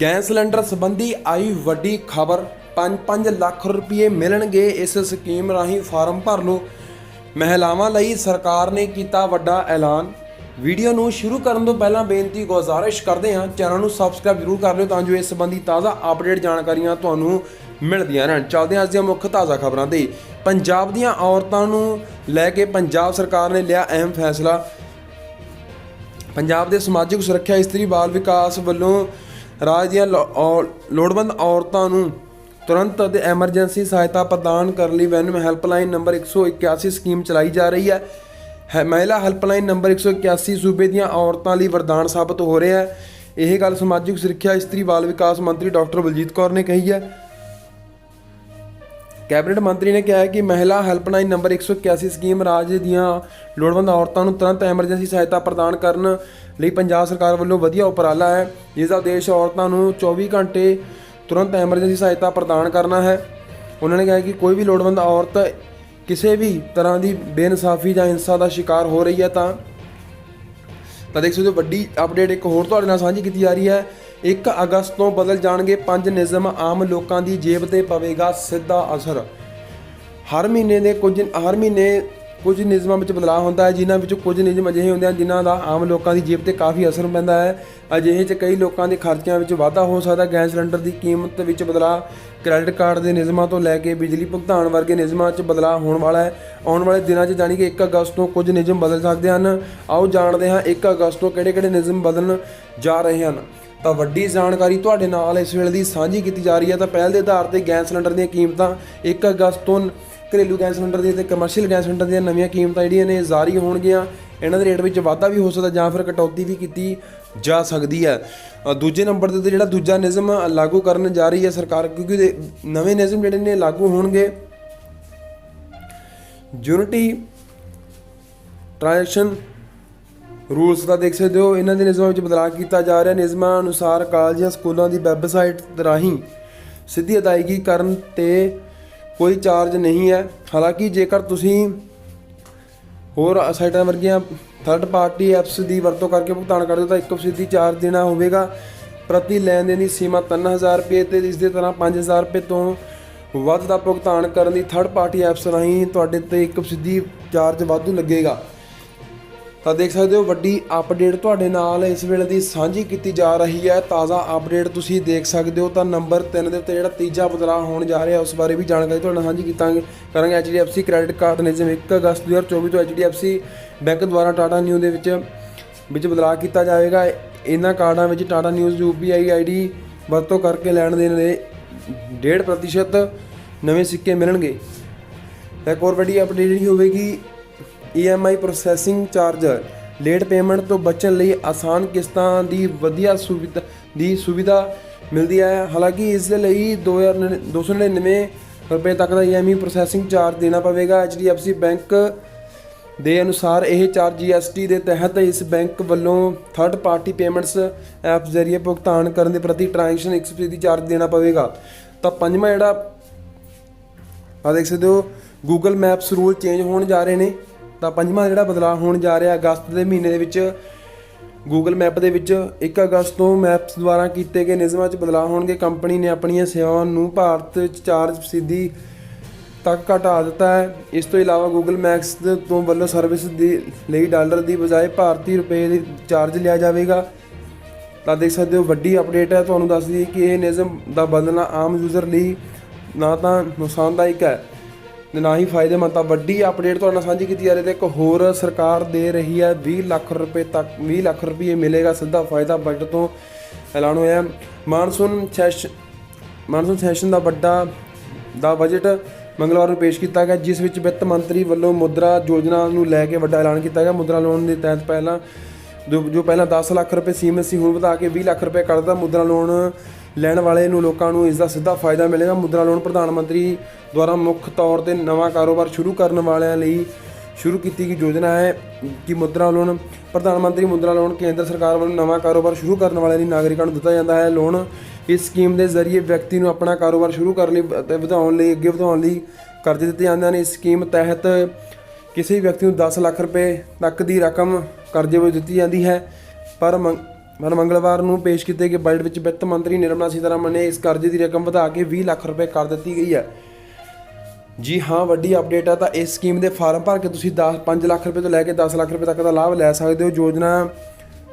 Gas cylinder ਸੰਬੰਧੀ ਆਈ ਵੱਡੀ ਖਬਰ। 5-5 ਲੱਖ ਰੁਪਏ ਮਿਲਣਗੇ ਇਸ ਸਕੀਮ ਰਾਹੀਂ ਫਾਰਮ ਭਰ ਲਓ ਮਹਿਲਾਵਾਂ ਲਈ ਸਰਕਾਰ ਨੇ ਕੀਤਾ ਵੱਡਾ ਐਲਾਨ। ਵੀਡੀਓ ਨੂੰ ਸ਼ੁਰੂ ਕਰਨ ਤੋਂ ਪਹਿਲਾਂ ਬੇਨਤੀ ਗੁਜ਼ਾਰਿਸ਼ ਕਰਦੇ ਹਾਂ। ਚੈਨਲ ਨੂੰ ਸਬਸਕ੍ਰਾਈਬ ਜ਼ਰੂਰ ਕਰ ਲਿਓ ਤਾਂ ਜੋ ਇਸ ਸੰਬੰਧੀ ਤਾਜ਼ਾ ਅਪਡੇਟ ਜਾਣਕਾਰੀਆਂ ਤੁਹਾਨੂੰ ਮਿਲਦੀਆਂ ਰਹਿਣ। ਚੱਲਦੇ ਹਾਂ ਅੱਜ ਦੀਆਂ ਮੁੱਖ ਤਾਜ਼ਾ ਖਬਰਾਂ ਤੇ। ਪੰਜਾਬ ਦੀਆਂ ਔਰਤਾਂ ਨੂੰ ਲੈ ਕੇ ਪੰਜਾਬ ਸਰਕਾਰ ਨੇ ਲਿਆ ਅਹਿਮ ਫੈਸਲਾ। ਪੰਜਾਬ ਦੇ ਸਮਾਜਿਕ ਸੁਰੱਖਿਆ, ਇਸਤਰੀ ਬਾਲ ਵਿਕਾਸ ਵੱਲੋਂ ਰਾਜ ਦੀਆਂ ਲੋ- ਔ- ਲੋੜਵੰਦ ਔਰਤਾਂ ਨੂੰ ਤੁਰੰਤ ਅਤੇ ਐਮਰਜੈਂਸੀ ਸਹਾਇਤਾ ਪ੍ਰਦਾਨ ਕਰਨ ਲਈ ਵੈਨਮ ਹੈਲਪਲਾਈਨ ਨੰਬਰ 181 ਸਕੀਮ ਚਲਾਈ ਜਾ ਰਹੀ ਹੈ। ਹੈ ਮਹਿਲਾ ਹੈਲਪਲਾਈਨ ਨੰਬਰ 181 ਸੂਬੇ ਦੀਆਂ ਔਰਤਾਂ ਲਈ ਵਰਦਾਨ ਸਾਬਤ ਹੋ ਰਿਹਾ ਹੈ। ਇਹ ਗੱਲ ਸਮਾਜਿਕ ਸੁਰੱਖਿਆ, ਇਸਤਰੀ, ਬਾਲ ਵਿਕਾਸ ਮੰਤਰੀ ਡਾਕਟਰ ਬਲਜੀਤ ਕੌਰ ਨੇ ਕਹੀ ਹੈ। ਕੈਬਨਿਟ ਮੰਤਰੀ ਨੇ ਕਿਹਾ ਹੈ ਕਿ ਮਹਿਲਾ ਹੈਲਪਲਾਈਨ ਨੰਬਰ 181 ਸਕੀਮ ਰਾਜ ਦੀਆਂ ਲੋੜਵੰਦ ਔਰਤਾਂ ਨੂੰ ਤੁਰੰਤ ਐਮਰਜੈਂਸੀ ਸਹਾਇਤਾ ਪ੍ਰਦਾਨ ਕਰਨ ਲਈ ਪੰਜਾਬ ਸਰਕਾਰ ਵੱਲੋਂ ਵਧੀਆ ਉਪਰਾਲਾ ਹੈ, ਜਿਸ ਦਾ ਉਦੇਸ਼ ਔਰਤਾਂ ਨੂੰ 24 ਘੰਟੇ ਤੁਰੰਤ ਐਮਰਜੈਂਸੀ ਸਹਾਇਤਾ ਪ੍ਰਦਾਨ ਕਰਨਾ ਹੈ। ਉਹਨਾਂ ਨੇ ਕਿਹਾ ਕਿ ਕੋਈ ਵੀ ਲੋੜਵੰਦ ਔਰਤ ਕਿਸੇ ਵੀ ਤਰ੍ਹਾਂ ਦੀ ਬੇਇਨਸਾਫੀ ਜਾਂ ਹਿੰਸਾ ਦਾ ਸ਼ਿਕਾਰ ਹੋ ਰਹੀ ਹੈ ਤਾਂ ਤਾਂ ਦੇਖ ਸਕਦੇ ਹੋ, ਵੱਡੀ ਅਪਡੇਟ ਇੱਕ ਹੋਰ ਤੁਹਾਡੇ ਨਾਲ ਸਾਂਝੀ ਕੀਤੀ ਜਾ ਰਹੀ ਹੈ। 1 ਅਗਸਤ ਤੋਂ ਬਦਲ ਜਾਣਗੇ ਪੰਜ ਨਿਯਮ ਆਮ ਲੋਕਾਂ ਦੀ ਜੇਬ ਤੇ ਪਵੇਗਾ ਸਿੱਧਾ ਅਸਰ। ਹਰ ਮਹੀਨੇ ਦੇ ਕੁਝ ਹਰ ਮਹੀਨੇ ਕੁਝ ਨਿਯਮਾਂ ਵਿੱਚ ਬਦਲਾਅ ਹੁੰਦਾ ਹੈ, ਜਿਨ੍ਹਾਂ ਵਿੱਚ ਕੁਝ ਨਿਯਮ ਅਜਿਹੇ ਹੁੰਦੇ ਹਨ ਜਿਨ੍ਹਾਂ ਦਾ ਆਮ ਲੋਕਾਂ ਦੀ ਜੇਬ ਤੇ ਕਾਫੀ ਅਸਰ ਪੈਂਦਾ ਹੈ। ਅਜਿਹੇ 'ਚ ਕਈ ਲੋਕਾਂ ਦੇ ਖਰਚਿਆਂ ਵਿੱਚ ਵਾਧਾ ਹੋ ਸਕਦਾ ਗੈਸ ਸਿਲੰਡਰ ਦੀ ਕੀਮਤ ਵਿੱਚ ਬਦਲਾਅ ਕ੍ਰੈਡਿਟ ਕਾਰਡ ਦੇ ਨਿਯਮਾਂ ਤੋਂ ਲੈ ਕੇ ਬਿਜਲੀ ਭੁਗਤਾਨ ਵਰਗੇ ਨਿਯਮਾਂ 'ਚ ਬਦਲਾਅ ਹੋਣ ਵਾਲਾ ਹੈ। ਆਉਣ ਵਾਲੇ ਦਿਨਾਂ 'ਚ ਜਾਣੀ ਕਿ 1 ਅਗਸਤ ਤੋਂ ਕੁਝ ਨਿਯਮ ਬਦਲ ਸਕਦੇ ਹਨ। ਆਓ ਜਾਣਦੇ ਹਾਂ 1 ਅਗਸਤ ਤੋਂ ਕਿਹੜੇ-ਕਿਹੜੇ ਨਿਯਮ ਬਦਲਣ ਜਾ ਰਹੇ ਹਨ। ਤਾਂ ਵੱਡੀ ਜਾਣਕਾਰੀ ਤੁਹਾਡੇ ਨਾਲ ਇਸ ਵੇਲੇ ਦੀ ਸਾਂਝੀ ਕੀਤੀ ਜਾ ਰਹੀ ਹੈ। ਤਾਂ ਪਹਿਲ ਦੇ ਆਧਾਰ ਤੇ ਗੈਸ ਸਿਲੰਡਰ ਦੀਆਂ ਕੀਮਤਾਂ 1 ਅਗਸਤ ਤੋਂ ਘਰੇਲੂ ਗੈਸ ਸਿਲੰਡਰ ਦੀਆਂ ਤੇ ਕਮਰਸ਼ੀਅਲ ਗੈਸ ਸਿਲੰਡਰ ਦੀਆਂ ਨਵੀਆਂ ਕੀਮਤਾਂ ਜਿਹੜੀਆਂ ਨੇ ਜਾਰੀ ਹੋਣਗੀਆਂ। ਇਹਨਾਂ ਦੇ ਰੇਟ ਵਿੱਚ ਵਾਧਾ ਵੀ ਹੋ ਸਕਦਾ ਜਾਂ ਫਿਰ ਕਟੌਤੀ ਵੀ ਕੀਤੀ ਜਾ ਸਕਦੀ ਹੈ। ਦੂਜੇ ਨੰਬਰ ਦੇ ਉੱਤੇ ਜਿਹੜਾ ਦੂਜਾ ਨਿਯਮ ਲਾਗੂ ਕਰਨ ਜਾ ਰਹੀ ਹੈ ਸਰਕਾਰ, ਕਿਉਂਕਿ ਨਵੇਂ ਨਿਯਮ ਜਿਹੜੇ ਨੇ ਲਾਗੂ ਹੋਣਗੇ। ਯੂਨਿਟੀ ਟ੍ਰਾਂਜੈਕਸ਼ਨ ਰੂਲਸ ਦਾ ਦੇਖ ਸਕਦੇ ਹੋ। ਇਹਨਾਂ ਦੇ ਨਿਯਮਾਂ ਵਿੱਚ ਬਦਲਾਅ ਕੀਤਾ ਜਾ ਰਿਹਾ। ਨਿਯਮਾਂ ਅਨੁਸਾਰ ਕਾਲਜਾਂ ਸਕੂਲਾਂ ਦੀ ਵੈਬਸਾਈਟ ਰਾਹੀਂ ਸਿੱਧੀ ਅਦਾਇਗੀ ਕਰਨ ਤੇ ਕੋਈ ਚਾਰਜ ਨਹੀਂ ਹੈ। ਹਾਲਾਂਕਿ ਜੇਕਰ ਤੁਸੀਂ ਹੋਰ ਸਾਈਟਾਂ ਵਰਗੀਆਂ ਥਰਡ ਪਾਰਟੀ ਐਪਸ ਦੀ ਵਰਤੋਂ ਕਰਕੇ ਭੁਗਤਾਨ ਕਰਦੇ ਹੋ, ਤਾਂ ਇੱਕ ਫੀਸਦੀ ਚਾਰਜ ਦੇਣਾ ਹੋਵੇਗਾ। ਪ੍ਰਤੀ ਲੈਣ ਦੇਣ ਦੀ ਸੀਮਾ 3000 ਰੁਪਏ ਤੇ ਇਸ ਦੇ ਤਰ੍ਹਾਂ 5000 ਰੁਪਏ ਤੋਂ ਵੱਧ ਦਾ ਭੁਗਤਾਨ ਕਰਨ ਦੀ ਥਰਡ ਪਾਰਟੀ ਐਪਸ ਰਾਹੀਂ ਤੁਹਾਡੇ ਤੇ ਇੱਕ ਫੀਸਦੀ ਚਾਰਜ ਵਾਧੂ ਲੱਗੇਗਾ। ਤਾਂ ਦੇਖ ਸਕਦੇ ਹੋ ਵੱਡੀ ਅਪਡੇਟ ਤੁਹਾਡੇ ਨਾਲ ਇਸ ਵੇਲੇ ਦੀ ਸਾਂਝੀ ਕੀਤੀ ਜਾ ਰਹੀ ਹੈ। ਤਾਜ਼ਾ ਅਪਡੇਟ ਤੁਸੀਂ ਦੇਖ ਸਕਦੇ ਹੋ। ਤਾਂ ਨੰਬਰ 3 ਦੇ ਉੱਤੇ ਜਿਹੜਾ ਤੀਜਾ ਬਦਲਾਅ ਹੋਣ ਜਾ ਰਿਹਾ, ਉਸ ਬਾਰੇ ਵੀ ਜਾਣਕਾਰੀ ਤੁਹਾਡੇ ਨਾਲ ਸਾਂਝੀ ਕੀਤਾਂਗੇ। ਕਰਾਂਗੇ HDFC ਕ੍ਰੈਡਿਟ ਕਾਰਡ ਨਿਯਮ 1 ਅਗਸਤ 2024 ਤੋਂ HDFC ਬੈਂਕ ਦੁਆਰਾ ਟਾਟਾ ਨਿਊ ਦੇ ਵਿੱਚ ਵਿੱਚ ਬਦਲਾਅ ਕੀਤਾ ਜਾਵੇਗਾ। ਇਹਨਾਂ ਕਾਰਡਾਂ ਵਿੱਚ ਟਾਟਾ ਨਿਊਜ਼ UPI ID ਵਰਤੋਂ ਕਰਕੇ ਲੈਣ ਦੇਣ ਦੇ 1.5% ਨਵੇਂ ਸਿੱਕੇ ਮਿਲਣਗੇ। ਤਾਂ ਇੱਕ ਹੋਰ ਵੱਡੀ ਅਪਡੇਟ ਜਿਹੜੀ ਹੋਵੇਗੀ EMI processing charge late payment ਤੋਂ ਬਚਣ ਲਈ ਆਸਾਨ ਕਿਸ਼ਤਾਂ ਦੀ ਵਧੀਆ ਸੁਵਿਧਾ, ਦੀ ਸੁਵਿਧਾ ਮਿਲਦੀ ਹੈ। ਹਾਲਾਂਕਿ ਇਸ ਦੇ ਲਈ 2299 ਰੁਪਏ ਤੱਕ ਦਾ EMI ਪ੍ਰੋਸੈਸਿੰਗ ਚਾਰਜ ਦੇਣਾ ਪਵੇਗਾ। HDFC ਬੈਂਕ ਦੇ ਅਨੁਸਾਰ ਇਹ ਚਾਰਜ GST ਦੇ ਤਹਿਤ ਇਸ ਬੈਂਕ ਵੱਲੋਂ ਥਰਡ ਪਾਰਟੀ ਪੇਮੈਂਟਸ ਐਪ ਜ਼ਰੀਏ ਭੁਗਤਾਨ ਕਰਨ ਦੇ ਪ੍ਰਤੀ ਟ੍ਰਾਂਜੈਕਸ਼ਨ 1% ਚਾਰਜ ਦੇਣਾ ਪਵੇਗਾ। ਤਾਂ ਪੰਜਵਾਂ ਜਿਹੜਾ ਆ ਦੇਖ ਸਕਦੇ ਹੋ, Google Maps ਰੂਲ ਚੇਂਜ ਹੋਣ ਜਾ ਰਹੇ ਨੇ। ਤਾਂ ਪੰਜਵਾਂ ਜਿਹੜਾ ਬਦਲਾਅ ਹੋਣ ਜਾ ਰਿਹਾ ਅਗਸਤ ਦੇ ਮਹੀਨੇ ਦੇ ਵਿੱਚ, Google ਮੈਪ ਦੇ ਵਿੱਚ 1 ਅਗਸਤ ਤੋਂ ਮੈਪਸ ਦੁਆਰਾ ਕੀਤੇ ਗਏ ਨਿਯਮਾਂ 'ਚ ਬਦਲਾਅ ਹੋਣਗੇ। ਕੰਪਨੀ ਨੇ ਆਪਣੀਆਂ ਸੇਵਾਵਾਂ ਨੂੰ ਭਾਰਤ 'ਚ ਚਾਰਜ ਸਿੱਧੀ ਤੱਕ ਘਟਾ ਦਿੱਤਾ ਹੈ। ਇਸ ਤੋਂ ਇਲਾਵਾ Google Maps ਤੋਂ ਵੱਲੋਂ ਸਰਵਿਸ ਦੀ ਲਈ ਡਾਲਰ ਦੀ ਬਜਾਏ ਭਾਰਤੀ ਰੁਪਏ ਦੀ ਚਾਰਜ ਲਿਆ ਜਾਵੇਗਾ। ਤਾਂ ਦੇਖ ਸਕਦੇ ਹੋ, ਵੱਡੀ ਅਪਡੇਟ ਹੈ। ਤੁਹਾਨੂੰ ਦੱਸ ਦਈਏ ਕਿ ਇਹ ਨਿਯਮ ਦਾ ਬਦਲਣਾ ਆਮ ਯੂਜ਼ਰ ਲਈ ਨਾ ਤਾਂ ਨੁਕਸਾਨਦਾਇਕ ਹੈ। ਤੇ ਨਾ ਹੀ ਫਾਇਦੇਮੰਦ ਤਾਂ ਵੱਡੀ ਅਪਡੇਟ ਤੁਹਾਡੇ ਨਾਲ ਸਾਂਝੀ ਕੀਤੀ ਜਾ ਰਹੀ ਤੇ ਇੱਕ ਹੋਰ ਸਰਕਾਰ ਦੇ ਰਹੀ ਹੈ 20 ਲੱਖ ਰੁਪਏ ਤੱਕ 20 ਲੱਖ ਰੁਪਏ ਮਿਲੇਗਾ ਸਿੱਧਾ ਫਾਇਦਾ ਬਜਟ ਤੋਂ ਐਲਾਨ ਹੋਇਆ। ਮਾਨਸੂਨ ਸੈਸ਼ਨ ਮਾਨਸੂਨ ਸੈਸ਼ਨ ਦਾ ਵੱਡਾ, ਦਾ ਬਜਟ ਮੰਗਲਵਾਰ ਨੂੰ ਪੇਸ਼ ਕੀਤਾ ਗਿਆ, ਜਿਸ ਵਿੱਚ ਵਿੱਤ ਮੰਤਰੀ ਵੱਲੋਂ ਮੁਦਰਾ ਯੋਜਨਾ ਨੂੰ ਲੈ ਕੇ ਵੱਡਾ ਐਲਾਨ ਕੀਤਾ ਗਿਆ। ਮੁਦਰਾ ਲੋਨ ਦੇ ਤਹਿਤ ਪਹਿਲਾਂ ਜੋ ਜੋ ਪਹਿਲਾਂ 10 ਲੱਖ ਰੁਪਏ ਸੀਮਤ ਸੀ, ਹੁਣ ਵਧਾ ਕੇ 20 ਲੱਖ ਰੁਪਏ ਕਰਦਾ ਮੁਦਰਾ ਲੋਨ ਲੈਣ ਵਾਲੇ ਨੂੰ, ਲੋਕਾਂ ਨੂੰ ਇਸ ਦਾ ਸਿੱਧਾ ਫਾਇਦਾ ਮਿਲੇਗਾ। ਮੁਦਰਾ ਲੋਨ ਪ੍ਰਧਾਨ ਮੰਤਰੀ ਦੁਆਰਾ ਮੁੱਖ ਤੌਰ ਤੇ ਨਵਾਂ ਕਾਰੋਬਾਰ ਸ਼ੁਰੂ ਕਰਨ ਵਾਲਿਆਂ ਲਈ ਸ਼ੁਰੂ ਕੀਤੀ ਗਈ ਯੋਜਨਾ ਹੈ ਕਿ ਮੁਦਰਾ ਲੋਨ, ਪ੍ਰਧਾਨ ਮੰਤਰੀ ਮੁਦਰਾ ਲੋਨ ਕੇਂਦਰ ਸਰਕਾਰ ਵੱਲੋਂ ਨਵਾਂ ਕਾਰੋਬਾਰ ਸ਼ੁਰੂ ਕਰਨ ਵਾਲਿਆਂ ਲਈ ਨਾਗਰਿਕਾਂ ਨੂੰ ਦਿੱਤਾ ਜਾਂਦਾ ਹੈ। ਲੋਨ ਇਸ ਸਕੀਮ ਦੇ ਜ਼ਰੀਏ ਵਿਅਕਤੀ ਨੂੰ ਆਪਣਾ ਕਾਰੋਬਾਰ ਸ਼ੁਰੂ ਕਰਨ ਲਈ ਅਤੇ ਵਧਾਉਣ ਲਈ, ਅੱਗੇ ਵਧਾਉਣ ਲਈ ਕਰਜ਼ੇ ਦਿੱਤੇ ਜਾਂਦੇ ਹਨ। ਇਸ ਸਕੀਮ ਤਹਿਤ ਕਿਸੇ ਵੀ ਵਿਅਕਤੀ ਨੂੰ 10 ਲੱਖ ਰੁਪਏ ਤੱਕ ਦੀ ਰਕਮ ਕਰਜ਼ੇ ਵਜੋਂ ਦਿੱਤੀ ਜਾਂਦੀ ਹੈ। ਪਰ ਮੰਗ- ਮਨ ਮੰਗਲਵਾਰ ਨੂੰ ਪੇਸ਼ ਕੀਤੇ ਗਏ ਬਜਟ ਵਿੱਚ ਵਿੱਤ ਮੰਤਰੀ ਨਿਰਮਲਾ ਸੀਤਾਰਮਨ ਨੇ ਇਸ ਕਰਜ਼ੇ ਦੀ ਰਕਮ ਵਧਾ ਕੇ 20 ਲੱਖ ਰੁਪਏ ਕਰ ਦਿੱਤੀ ਗਈ ਹੈ। ਜੀ ਹਾਂ, ਵੱਡੀ ਅਪਡੇਟ ਆ ਤਾਂ ਇਸ ਸਕੀਮ ਦੇ ਫਾਰਮ ਭਰ ਕੇ ਤੁਸੀਂ 10 5 ਲੱਖ ਰੁਪਏ ਤੋਂ ਲੈ ਕੇ 10 ਲੱਖ ਰੁਪਏ ਤੱਕ ਦਾ ਲਾਭ ਲੈ ਸਕਦੇ ਹੋ। ਯੋਜਨਾ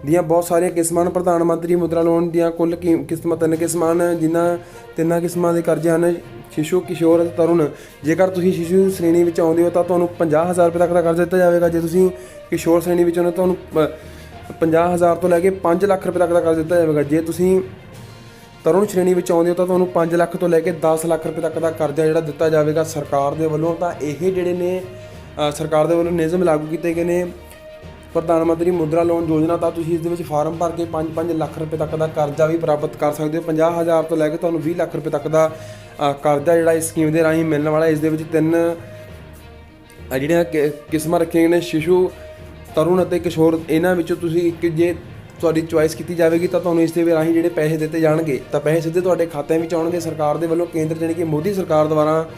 ਦੀਆਂ ਬਹੁਤ ਸਾਰੀਆਂ ਕਿਸਮਾਂ ਹਨ ਪ੍ਰਧਾਨ ਮੰਤਰੀ ਮੁਦਰਾ ਲੋਨ ਦੀਆਂ ਕੁੱਲ ਕੀ- ਕਿਸਮਾਂ ਤਿੰਨ ਕਿਸਮਾਂ ਹਨ, ਜਿਨ੍ਹਾਂ ਤਿੰਨਾਂ ਕਿਸਮਾਂ ਦੇ ਕਰਜ਼ੇ ਹਨ। ਸ਼ਿਸ਼ੂ ਕਿਸ਼ੋਰ ਅਤੇ ਤਰੁਣ, ਜੇਕਰ ਤੁਸੀਂ ਸ਼ਿਸ਼ੂ ਸ਼੍ਰੇਣੀ ਵਿੱਚ ਆਉਂਦੇ ਹੋ ਤਾਂ ਤੁਹਾਨੂੰ 50000 ਰੁਪਏ ਤੱਕ ਦਾ ਕਰਜ਼ਾ ਦਿੱਤਾ ਜਾਵੇਗਾ। ਜੇ ਤੁਸੀਂ ਕਿਸ਼ੋਰ ਸ਼੍ਰੇਣੀ ਵਿੱਚ ਆਉਂਦੇ ਹੋ ਤੁਹਾਨੂੰ ਪ- 50000 ਤੋਂ ਲੈ ਕੇ 5 ਲੱਖ ਰੁਪਏ ਤੱਕ ਦਾ ਕਰਜ਼ਾ ਦਿੱਤਾ ਜਾਵੇਗਾ। ਜੇ ਤੁਸੀਂ ਤਰੁਣ ਸ਼੍ਰੇਣੀ ਵਿੱਚ ਆਉਂਦੇ ਹੋ ਤਾਂ ਤੁਹਾਨੂੰ 5 ਲੱਖ ਤੋਂ ਲੈ ਕੇ 10 ਲੱਖ ਰੁਪਏ ਤੱਕ ਦਾ ਕਰਜ਼ਾ ਜਿਹੜਾ ਦਿੱਤਾ ਜਾਵੇਗਾ ਸਰਕਾਰ ਦੇ ਵੱਲੋਂ। ਤਾਂ ਇਹ ਜਿਹੜੇ ਨੇ ਸਰਕਾਰ ਦੇ ਵੱਲੋਂ ਨਿਯਮ ਲਾਗੂ ਕੀਤੇ ਗਏ ਨੇ। ਪ੍ਰਧਾਨ ਮੰਤਰੀ ਮੁਦਰਾ ਲੋਨ ਯੋਜਨਾ ਤਾਂ ਤੁਸੀਂ ਇਸ ਦੇ ਵਿੱਚ ਫਾਰਮ ਭਰ ਕੇ 5-5 ਲੱਖ ਰੁਪਏ ਤੱਕ ਦਾ ਕਰਜ਼ਾ ਵੀ ਪ੍ਰਾਪਤ ਕਰ ਸਕਦੇ ਹੋ। 50000 ਤੋਂ ਲੈ ਕੇ ਤੁਹਾਨੂੰ 20 ਲੱਖ ਰੁਪਏ ਤੱਕ ਦਾ ਕਰਜ਼ਾ ਜਿਹੜਾ ਇਸ ਸਕੀਮ ਦੇ ਰਾਹੀਂ ਮਿਲਣ ਵਾਲਾ ਇਸ ਦੇ ਵਿੱਚ ਤਿੰਨ ਜਿਹੜੀਆਂ ਕਿ- ਕਿਸਮਾਂ ਰੱਖੀਆਂ ਗਈਆਂ ਨੇ, ਸ਼ਿਸ਼ੂ, ਤਰੁਣ ਅਤੇ ਕਿਸ਼ੋਰ, ਇਹਨਾਂ ਵਿੱਚੋਂ ਤੁਸੀਂ ਇੱਕ ਜੇ ਤੁਹਾਡੀ ਚੁਆਇਸ ਕੀਤੀ ਜਾਵੇਗੀ, ਤਾਂ ਤੁਹਾਨੂੰ ਇਸ ਦੇ ਰਾਹੀਂ ਜਿਹੜੇ ਪੈਸੇ ਦਿੱਤੇ ਜਾਣਗੇ, ਤਾਂ ਪੈਸੇ ਸਿੱਧੇ ਤੁਹਾਡੇ ਖਾਤਿਆਂ ਵਿੱਚ ਆਉਣਗੇ, ਸਰਕਾਰ ਦੇ ਵੱਲੋਂ ਕੇਂਦਰ ਜਾਣੀ ਕਿ ਮੋਦੀ ਸਰਕਾਰ ਦੁਆਰਾ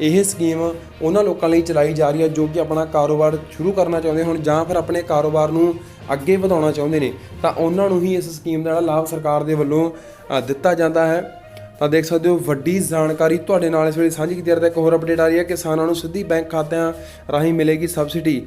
ਇਹ ਸਕੀਮ ਉਹਨਾਂ ਲੋਕਾਂ ਲਈ ਚਲਾਈ ਜਾ ਰਹੀ ਹੈ, ਜੋ ਕਿ ਆਪਣਾ ਕਾਰੋਬਾਰ ਸ਼ੁਰੂ ਕਰਨਾ ਚਾਹੁੰਦੇ ਹੋਣ, ਜਾਂ ਫਿਰ ਆਪਣੇ ਕਾਰੋਬਾਰ ਨੂੰ ਅੱਗੇ ਵਧਾਉਣਾ ਚਾਹੁੰਦੇ ਨੇ, ਤਾਂ ਉਹਨਾਂ ਨੂੰ ਹੀ ਇਸ ਸਕੀਮ ਦਾ ਜਿਹੜਾ ਲਾਭ ਸਰਕਾਰ ਦੇ ਵੱਲੋਂ ਦਿੱਤਾ ਜਾਂਦਾ ਹੈ। ਤਾਂ ਦੇਖ ਸਕਦੇ ਹੋ, ਵੱਡੀ ਜਾਣਕਾਰੀ ਤੁਹਾਡੇ ਨਾਲ ਇਸ ਵੇਲੇ ਸਾਂਝੀ ਕੀਤੀ ਜਾ ਰਹੀ ਹੈ। ਇੱਕ ਹੋਰ ਅਪਡੇਟ ਆ ਰਹੀ ਹੈ ਕਿਸਾਨਾਂ ਨੂੰ ਸਿੱਧੀ ਬੈਂਕ ਖਾਤਿਆਂ ਰਾਹੀਂ ਮਿਲੇਗੀ ਸਬਸਿਡੀ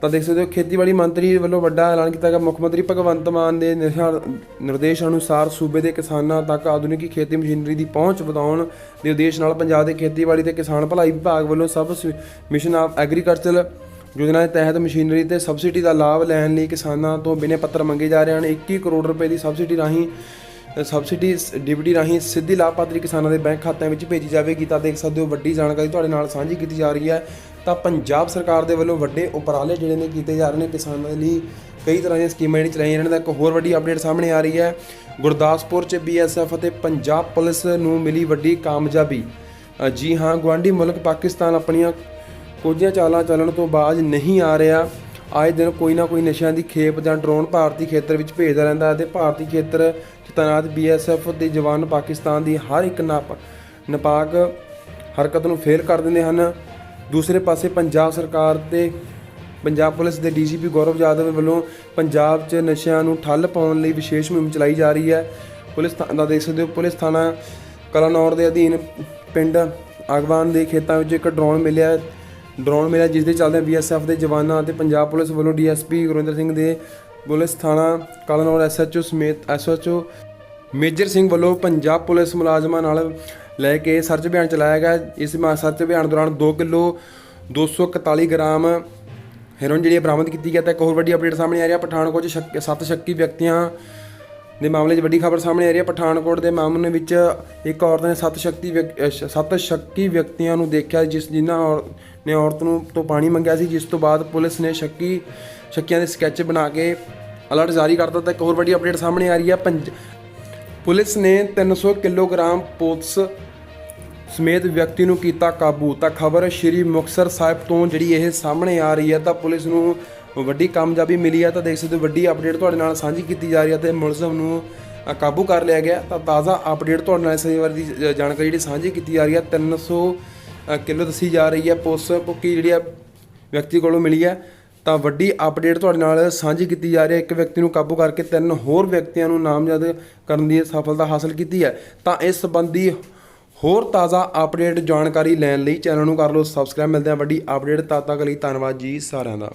ਤਾਂ ਦੇਖ ਸਕਦੇ ਹੋ, ਖੇਤੀਬਾੜੀ ਮੰਤਰੀ ਵੱਲੋਂ ਵੱਡਾ ਐਲਾਨ ਕੀਤਾ ਗਿਆ। ਮੁੱਖ ਮੰਤਰੀ ਭਗਵੰਤ ਮਾਨ ਦੇ ਨਿਰਸ਼ਾ- ਨਿਰਦੇਸ਼ ਅਨੁਸਾਰ ਸੂਬੇ ਦੇ ਕਿਸਾਨਾਂ ਤੱਕ ਆਧੁਨਿਕ ਖੇਤੀ ਮਸ਼ੀਨਰੀ ਦੀ ਪਹੁੰਚ ਵਧਾਉਣ ਦੇ ਉਦੇਸ਼ ਨਾਲ ਪੰਜਾਬ ਦੇ ਖੇਤੀਬਾੜੀ ਤੇ ਕਿਸਾਨ ਭਲਾਈ ਵਿਭਾਗ ਵੱਲੋਂ ਸਬ ਸ- ਮਿਸ਼ਨ ਆਫ ਐਗਰੀਕਲਚਰ ਯੋਜਨਾ ਦੇ ਤਹਿਤ ਮਸ਼ੀਨਰੀ ਤੇ ਸਬਸਿਡੀ ਦਾ ਲਾਭ ਲੈਣ ਲਈ ਕਿਸਾਨਾਂ ਤੋਂ ਬਿਨੇ ਪੱਤਰ ਮੰਗੇ ਜਾ ਰਹੇ ਹਨ। 21 ਕਰੋੜ ਰੁਪਏ ਦੀ ਸਬਸਿਡੀ ਰਾਹੀਂ ਸਬਸਿਡੀ ਡੀਬੀਟੀ ਰਾਹੀਂ ਸਿੱਧੀ ਲਾਭਪਾਤਰੀ ਕਿਸਾਨਾਂ ਦੇ ਬੈਂਕ ਖਾਤਿਆਂ ਵਿੱਚ ਭੇਜੀ ਜਾਵੇਗੀ ਤਾਂ ਦੇਖ ਸਕਦੇ ਹੋ ਵੱਡੀ ਜਾਣਕਾਰੀ ਤੁਹਾਡੇ ਨਾਲ ਸਾਂਝੀ ਕੀਤੀ ਜਾ ਰਹੀ ਹੈ। ਤਾਂ ਪੰਜਾਬ ਸਰਕਾਰ ਦੇ ਵੱਲੋਂ ਵੱਡੇ ਉਪਰਾਲੇ ਜਿਹੜੇ ਨੇ ਕੀਤੇ ਜਾ ਰਹੇ ਨੇ ਕਿਸਾਨਾਂ ਦੇ ਲਈ ਕਈ ਤਰ੍ਹਾਂ ਦੀਆਂ ਸਕੀਮਾਂ ਜਿਹੜੀਆਂ ਚਲਾਈਆਂ ਇਹਨਾਂ ਦਾ ਇੱਕ ਹੋਰ ਵੱਡੀ ਅਪਡੇਟ ਸਾਹਮਣੇ ਆ ਰਹੀ ਹੈ। ਗੁਰਦਾਸਪੁਰ 'ਚ ਬੀਐਸਐਫ ਅਤੇ ਪੰਜਾਬ ਪੁਲਿਸ ਨੂੰ ਮਿਲੀ ਵੱਡੀ ਕਾਮਯਾਬੀ। ਜੀ ਹਾਂ ਗਵਾਂਢੀ ਮੁਲਕ ਪਾਕਿਸਤਾਨ ਆਪਣੀਆਂ ਕੋਝੀਆਂ ਚਾਲਾਂ ਚੱਲਣ ਤੋਂ ਬਾਅਦ ਨਹੀਂ ਆ ਰਿਹਾ। ਆਏ ਦਿਨ ਕੋਈ ਨਾ ਕੋਈ ਨਸ਼ਿਆਂ ਦੀ ਖੇਪ ਜਾਂ ਡਰੋਨ ਭਾਰਤੀ ਖੇਤਰ ਵਿੱਚ ਭੇਜਦਾ ਰਹਿੰਦਾ ਹੈ ਤੇ ਭਾਰਤੀ ਖੇਤਰ 'ਚ ਤੈਨਾਤ ਬੀਐਸਐਫ ਦੇ ਜਵਾਨ ਪਾਕਿਸਤਾਨ ਦੀ ਹਰ ਇੱਕ ਨਾਪ ਨਾਪਾਕ ਹਰਕਤ ਨੂੰ ਫੇਲ ਕਰ ਦਿੰਦੇ ਹਨ। ਦੂਸਰੇ ਪਾਸੇ ਪੰਜਾਬ ਸਰਕਾਰ ਤੇ ਪੰਜਾਬ ਪੁਲਿਸ ਦੇ ਡੀਜੀਪੀ ਗੌਰਵ ਯਾਦਵ ਵੱਲੋਂ ਪੰਜਾਬ 'ਚ ਨਸ਼ਿਆਂ ਨੂੰ ਠੱਲ ਪਾਉਣ ਲਈ ਵਿਸ਼ੇਸ਼ ਮੁਹਿੰਮ ਚਲਾਈ ਜਾ ਰਹੀ ਹੈ। ਪੁਲਿਸ ਥਾਣਾ ਦਾ ਦੇਖ ਸਕਦੇ ਹੋ, ਪੁਲਿਸ ਥਾਣਾ ਕਲਾਨੌਰ ਦੇ ਅਧੀਨ ਪਿੰਡ ਅਗਵਾਨ ਦੇ ਖੇਤਾਂ ਵਿੱਚ ਇੱਕ ਡਰੋਨ ਮਿਲਿਆ ਡਰੋਨ ਮਿਲਿਆ ਜਿਸ ਦੇ ਚੱਲਦੇ ਬੀਐਸਐਫ ਦੇ ਜਵਾਨਾਂ ਅਤੇ ਪੰਜਾਬ ਪੁਲਿਸ ਵੱਲੋਂ ਡੀਐਸਪੀ ਗੁਰਿੰਦਰ ਸਿੰਘ ਦੇ ਪੁਲਿਸ ਥਾਣਾ ਕਲਾਨੌਰ ਐਸਐਚਓ ਸਮੇਤ ਐਸਐਚਓ ਮੇਜਰ ਸਿੰਘ ਵੱਲੋਂ ਪੰਜਾਬ ਪੁਲਿਸ ਮੁਲਾਜ਼ਮਾਂ ਨਾਲ ਲੈ ਕੇ ਸਰਚ ਅਭਿਆਨ ਚਲਾਇਆ ਗਿਆ। ਇਸ ਮਾ- ਸਰਚ ਅਭਿਆਨ ਦੌਰਾਨ 2 ਕਿਲੋ 241 ਗ੍ਰਾਮ ਹੈਰੋਇਨ ਜਿਹੜੀ ਬਰਾਮਦ ਕੀਤੀ ਗਿਆ ਤਾਂ ਇੱਕ ਹੋਰ ਵੱਡੀ ਅਪਡੇਟ ਸਾਹਮਣੇ ਆ ਰਹੀ ਹੈ। ਪਠਾਨਕੋਟ 'ਚ ਸ਼ੱਕ- ਸੱਤ ਸ਼ੱਕੀ ਵਿਅਕਤੀਆਂ ਦੇ ਮਾਮਲੇ 'ਚ ਵੱਡੀ ਖਬਰ ਸਾਹਮਣੇ ਆ ਰਹੀ ਹੈ। ਪਠਾਨਕੋਟ ਦੇ ਮਾਮਲੇ ਵਿੱਚ ਇੱਕ ਔਰਤ ਨੇ ਸੱਤ ਸ਼ਕਤੀ ਵਿਅਕ- ਸੱਤ ਸ਼ੱਕੀ ਵਿਅਕਤੀਆਂ ਨੂੰ ਦੇਖਿਆ, ਜਿਸ ਜਿਨ੍ਹਾਂ ਔਰ- ਨੇ ਔਰਤ ਨੂੰ ਤੋਂ ਪਾਣੀ ਮੰਗਿਆ ਸੀ, ਜਿਸ ਤੋਂ ਬਾਅਦ ਪੁਲਿਸ ਨੇ ਸ਼ੱਕੀ, ਸ਼ੱਕੀਆਂ ਦੇ ਸਕੈਚ ਬਣਾ ਕੇ ਅਲਰਟ ਜਾਰੀ ਕਰ ਦਿੱਤਾ। ਇੱਕ ਹੋਰ ਵੱਡੀ ਅਪਡੇਟ ਸਾਹਮਣੇ ਆ ਰਹੀ ਹੈ। ਪੰਜ, ਪੁਲਿਸ ਨੇ 300 ਕਿਲੋਗ੍ਰਾਮ ਪੋਤਸ ਸਮੇਤ ਵਿਅਕਤੀ ਨੂੰ ਕੀਤਾ ਕਾਬੂ। ਤਾਂ ਖਬਰ ਸ਼੍ਰੀ ਮੁਕਤਸਰ ਸਾਹਿਬ ਤੋਂ ਜਿਹੜੀ ਇਹ ਸਾਹਮਣੇ ਆ ਰਹੀ ਹੈ, ਤਾਂ ਪੁਲਿਸ ਨੂੰ ਵੱਡੀ ਕਾਮਯਾਬੀ ਮਿਲੀ ਹੈ ਤਾਂ ਦੇਖ ਸਕਦੇ ਹੋ ਵੱਡੀ ਅਪਡੇਟ ਤੁਹਾਡੇ ਨਾਲ ਸਾਂਝੀ ਕੀਤੀ ਜਾ ਰਹੀ ਹੈ ਤੇ ਮੁਲਜ਼ਮ ਨੂੰ ਕਾਬੂ ਕਰ ਲਿਆ ਗਿਆ। ਤਾਂ ਤਾਜ਼ਾ ਅਪਡੇਟ ਤੁਹਾਡੇ ਨਾਲ ਇਸ ਵਾਰ ਦੀ ਜਾਣਕਾਰੀ ਜਿਹੜੀ ਸਾਂਝੀ ਕੀਤੀ ਜਾ ਰਹੀ ਹੈ 300 ਅ, ਕਿਲੋ ਦੱਸੀ ਜਾ ਰਹੀ ਹੈ ਪੁਲਿਸ ਭੁੱਕੀ ਜਿਹੜੀ ਆ ਵਿਅਕਤੀ ਕੋਲੋਂ ਮਿਲੀ ਹੈ ਤਾਂ ਵੱਡੀ ਅਪਡੇਟ ਤੁਹਾਡੇ ਨਾਲ ਸਾਂਝੀ ਕੀਤੀ ਜਾ ਰਹੀ ਹੈ ਇੱਕ ਵਿਅਕਤੀ ਨੂੰ ਕਾਬੂ ਕਰਕੇ ਤਿੰਨ ਹੋਰ ਵਿਅਕਤੀਆਂ ਨੂੰ ਨਾਮਜ਼ਦ ਕਰਨ ਦੀ ਸਫਲਤਾ ਹਾਸਲ ਕੀਤੀ ਹੈ ਤਾਂ ਇਸ ਸੰਬੰਧੀ ਹੋਰ ਤਾਜ਼ਾ ਅਪਡੇਟ ਜਾਣਕਾਰੀ ਲੈਣ ਲਈ ਚੈਨਲ ਨੂੰ ਕਰ ਲਓ ਸਬਸਕ੍ਰਾਈਬ ਮਿਲਦੇ ਹਾਂ ਵੱਡੀ ਅਪਡੇਟ ਤਦ ਤੱਕ ਲਈ ਧੰਨਵਾਦ ਜੀ ਸਾਰਿਆਂ ਦਾ।